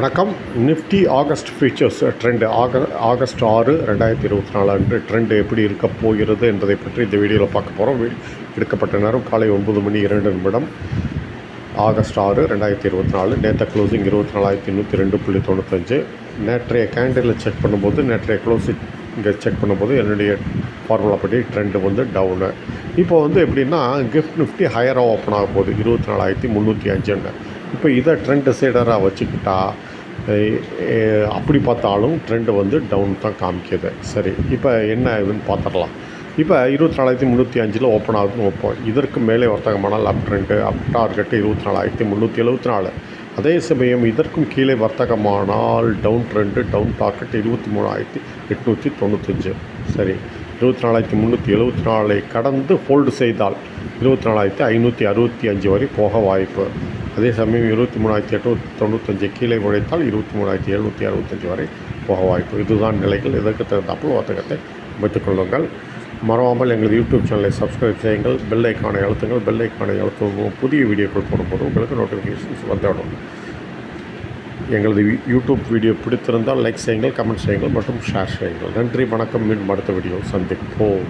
வணக்கம். Nifty August futures trend ஆக August ஆறு ரெண்டாயிரத்தி இருபத்தி நாலு அன்று ட்ரெண்ட் எப்படி இருக்க போகிறது என்பதை பற்றி இந்த வீடியோவில் பார்க்க போகிறோம் எடுக்கப்பட்ட நேரம் காலை ஒன்பது மணி இரண்டு நிமிடம். ஆகஸ்ட் ஆறு ரெண்டாயிரத்தி இருபத்தி நாலு. நேற்று க்ளோசிங் இருபத்தி நாலாயிரத்தி நூற்றி ரெண்டு புள்ளி தொண்ணூத்தஞ்சு. நேற்றைய கேண்டிலில் செக் பண்ணும்போது நேற்றைய க்ளோசிங் இங்கே செக் பண்ணும்போது என்னுடைய ஃபார்முலா படி ட்ரெண்டு வந்து டவுனு இப்போ வந்து எப்படின்னா கிஃப்ட் நிஃப்டி ஹையராக ஓப்பன் ஆக போகுது. இருபத்தி நாலாயிரத்தி முந்நூற்றி அஞ்சுன்னு இப்போ இதை ட்ரெண்ட் டிசைடராக வச்சுக்கிட்டா அப்படி பார்த்தாலும் ட்ரெண்டு வந்து டவுன் தான் காமிக்கிது. சரி இப்போ என்ன இதுன்னு பார்த்துடலாம். இப்போ இருபத்தி நாலாயிரத்தி முந்நூற்றி அஞ்சில் ஓப்பன் ஆகுதுன்னு வைப்போம். இதற்கு மேலே வர்த்தகமானால் அப் ட்ரெண்டு அப் டார்கெட்டு இருபத்தி நாலாயிரத்தி முந்நூற்றி எழுபத்தி நாலு. அதே சமயம் இதற்கும் கீழே வர்த்தகமானால் டவுன் ட்ரெண்டு டவுன் டார்கெட் இருபத்தி மூணாயிரத்தி எட்நூற்றி தொண்ணூத்தஞ்சு. சரி இருபத்தி நாலாயிரத்தி முந்நூற்றி எழுபத்தி நாலை கடந்து ஹோல்டு செய்தால் இருபத்தி நாலாயிரத்தி ஐநூற்றி அறுபத்தி அஞ்சு வரை போக வாய்ப்பு. அதே சமயம் இருபத்தி மூணாயிரத்தி எட்நூற்றி தொண்ணூத்தஞ்சு கீழே உழைத்தால் இருபத்தி மூணாயிரத்தி எழுநூற்றி அறுபத்தஞ்சு வரை போக வாய்ப்பு. இதுதான் நிலைகள். இதற்கு தகுந்தாப்பில் வர்த்தகத்தை அமைத்துக் கொள்ளுங்கள். மறவாமல் எங்களது யூடியூப் சேனலை சப்ஸ்கிரைப் செய்யுங்கள். பெல் ஐக்கானை அழுத்துங்கள். பெல் ஐக்கானை புதிய வீடியோக்கள் போடும்போது உங்களுக்கு நோட்டிஃபிகேஷன்ஸ் வந்துவிடும். எங்களது யூடியூப் வீடியோ பிடித்திருந்தால் லைக் செய்யுங்கள் கமெண்ட் செய்யுங்கள் மற்றும் ஷேர் செய்யுங்கள். நன்றி வணக்கம். மீண்டும் அடுத்த வீடியோ சந்திப்போம்.